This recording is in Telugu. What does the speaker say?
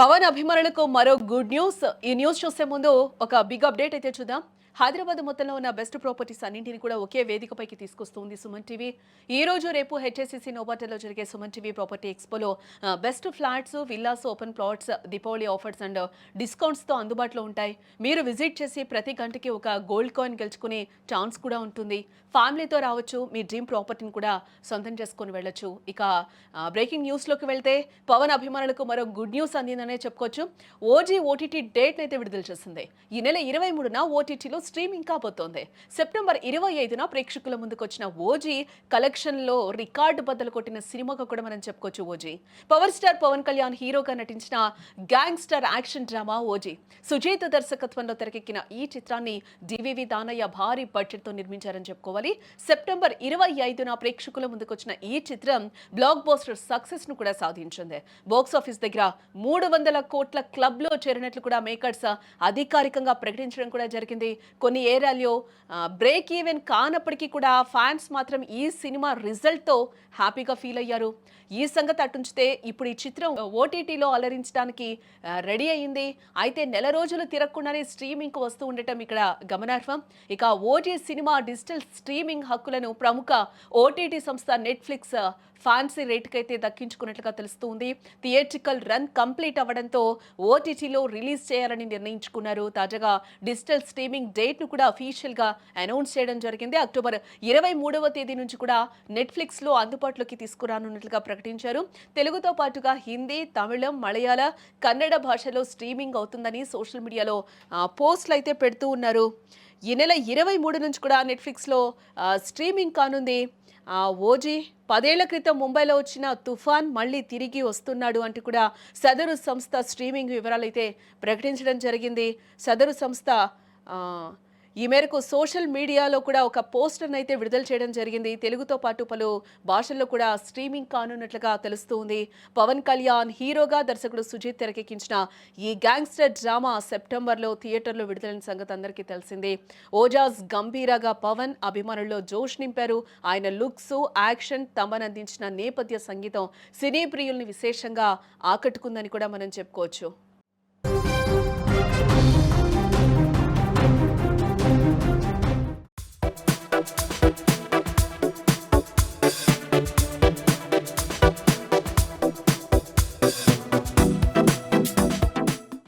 పవన్ అభిమానులకు మరో గుడ్ న్యూస్. ఈ న్యూస్ చూసే ముందు ఒక బిగ్ అప్డేట్ అయితే చూద్దాం. హైదరాబాద్ మొత్తంలో ఉన్న బెస్ట్ ప్రాపర్టీస్ అన్నింటిని కూడా ఒకే వేదికపైకి తీసుకొస్తుంది సుమన్ టీవీ. ఈ రోజు రేపు హెచ్ఎస్సిసి నోబాటలో జరిగే Suman TV property ఎక్స్పోలో best flats villas open plots Deepavali offers and డిస్కౌంట్స్తో అందుబాటులో ఉంటాయి. మీరు విజిట్ చేసి ప్రతి గంటకి ఒక గోల్డ్ కాయిన్ గెలుచుకునే ఛాన్స్ కూడా ఉంటుంది. ఫ్యామిలీతో రావచ్చు మీ డ్రీమ్ ప్రాపర్టీని కూడా సొంతం చేసుకొని వెళ్ళొచ్చు. ఇక బ్రేకింగ్ న్యూస్లోకి వెళ్తే పవన్ అభిమానులకు మరో గుడ్ న్యూస్ అందిందనే చెప్పుకోవచ్చు. ఓజీ ఓటీటీ డేట్ అయితే విడుదల చేసింది. ఈ నెల ఇరవై మూడున ఓటీటీలో స్ట్రీమింగ్ కాబోతోంది. సెప్టెంబర్ ఇరవై ఐదున ప్రేక్షకుల ముందుకు వచ్చిన ఓజీ కలెక్షన్లో రికార్డు బద్దలు కొట్టిన సినిమాగా కూడా మనం చెప్పుకోవచ్చు OG. Power star Pawan Kalyan హీరోగా నటించిన gangster action drama OG. Sujeeth దర్శకత్వంలో తెరకెక్కిన ఈ చిత్రాన్ని డివివి దానయ్య భారీ బడ్జెట్తో నిర్మించారని చెప్పుకోవాలి. సెప్టెంబర్ ఇరవై ఐదున ప్రేక్షకుల ముందుకు వచ్చిన ఈ చిత్రం బ్లాక్ బోస్టర్ సక్సెస్ను కూడా సాధించింది. బాక్స్ ఆఫీస్ దగ్గర మూడు వందల కోట్ల క్లబ్లో చేరినట్లు కూడా మేకర్స్ అధికారికంగా ప్రకటించడం కూడా జరిగింది. కొన్ని ఏరియాలో బ్రేక్ ఈవెన్ కానప్పటికీ కూడా ఫ్యాన్స్ మాత్రం ఈ సినిమా రిజల్ట్తో హ్యాపీగా ఫీల్ అయ్యారు. ఈ సంగతి అటుంచితే ఇప్పుడు ఈ చిత్రం ఓటీటీలో అలరించడానికి రెడీ అయింది అయితే నెల రోజులు తిరగకుండానే స్ట్రీమింగ్కి వస్తూ ఉండటం ఇక్కడ గమనార్హం. ఇక ఓటీ సినిమా డిజిటల్ స్ట్రీమింగ్ హక్కులను ప్రముఖ ఓటీటీ సంస్థ నెట్ఫ్లిక్స్ ఫ్యాన్సీ రేటుకైతే దక్కించుకున్నట్లుగా తెలుస్తుంది థియేట్రికల్ రన్ కంప్లీట్ అవ్వడంతో ఓటీటీలో రిలీజ్ చేయాలని నిర్ణయించుకున్నారు. తాజాగా డిజిటల్ స్ట్రీమింగ్ డేట్ను కూడా అఫీషియల్గా అనౌన్స్ చేయడం జరిగింది. అక్టోబర్ ఇరవై మూడవ తేదీ నుంచి కూడా నెట్ఫ్లిక్స్లో అందుబాటులోకి తీసుకురానున్నట్లుగా ప్రకటించారు. తెలుగుతో పాటుగా హిందీ తమిళం మలయాళ కన్నడ భాషలో స్ట్రీమింగ్ అవుతుందని సోషల్ మీడియాలో పోస్టులు అయితే పెడుతూ ఉన్నారు. ఈ నెల ఇరవై మూడు నుంచి కూడా నెట్ఫ్లిక్స్లో స్ట్రీమింగ్ కానుంది. ఓజీ పదేళ్ళ క్రితం ముంబైలో వచ్చిన తుఫాన్ మళ్ళీ తిరిగి వస్తున్నాడు అంటూ కూడా సదరు సంస్థ స్ట్రీమింగ్ వివరాలు అయితే ప్రకటించడం జరిగింది. సదరు సంస్థ ఈ మేరకు సోషల్ మీడియాలో కూడా ఒక పోస్టర్ని అయితే విడుదల చేయడం జరిగింది. తెలుగుతో పాటు పలు భాషల్లో కూడా స్ట్రీమింగ్ కానున్నట్లుగా తెలుస్తుంది పవన్ కళ్యాణ్ హీరోగా దర్శకుడు సుజిత్ తెరకెక్కించిన ఈ గ్యాంగ్స్టర్ డ్రామా సెప్టెంబర్లో థియేటర్లో విడుదలైన సంగతి అందరికీ తెలిసిందే. ఓజాస్ గంభీరగా పవన్ అభిమానుల్లో జోష్ నింపారు. ఆయన లుక్స్ యాక్షన్ తమనందించిన నేపథ్య సంగీతం సినీ ప్రియుల్ని విశేషంగా ఆకట్టుకుందని కూడా మనం చెప్పుకోవచ్చు.